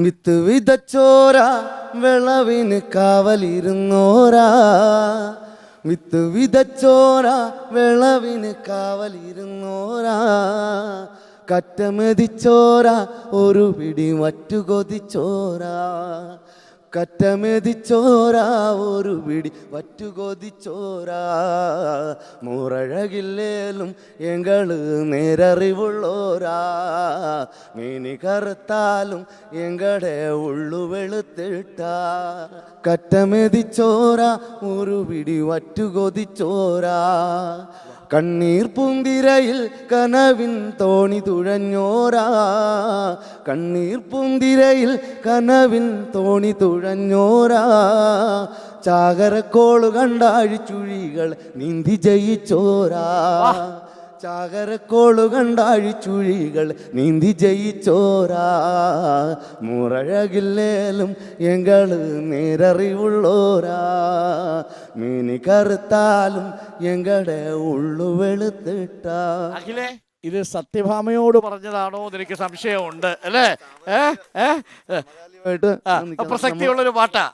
വിത്ത് വിതച്ചോര വിളവിന് കാവലിരുന്നോരാ. വിത്ത് വിതച്ചോര വിളവിന് കാവലിരുന്നോരാ. കറ്റമെതിച്ചോരാ ഒരു പിടി വറ്റുകൊതിച്ചോരാ കറ്റമെതിച്ചോരാ ഒരു പിടി വറ്റുകൊതിച്ചോരാ. മുറഴകില്ലേലും എങ്ങൾ നേരറിവുള്ളോരാ. മീനി കറുത്താലും എങ്ങടെ ഉള്ളു വെളുത്തിട്ട കറ്റമെതിച്ചോര ഒരു പിടി വറ്റുകൊതിച്ചോരാ. കണ്ണീർ പൂന്തിരയിൽ കനവിൻ തോണി തുഴഞ്ഞോരാ. കണ്ണീർ പൂന്തിരയിൽ കനവിൻ തോണി തുഴഞ്ഞോരാ. ചാകരക്കോൾ കണ്ടാഴിച്ചുഴികൾ നീന്തി ജയിച്ചോരാ. ചാകരക്കോൾ കണ്ടാഴിച്ചുഴികൾ നീന്തി ജയിച്ചോരാ. മുറഴകില്ലേലും എങ്ങൾ നേരറിവുള്ളോരാ. മീനി കറുത്താലും എങ്ങടെ ഉള്ളു വെളുത്തിട്ട. അഖിലേ ഇത് സത്യഭാമയോട് പറഞ്ഞതാണോ എനിക്ക് സംശയമുണ്ട്. അല്ലേ? ഏ? ഏ? ഏ. ഒരു പ്രസക്തിയുള്ളൊരു പാട്ടാ.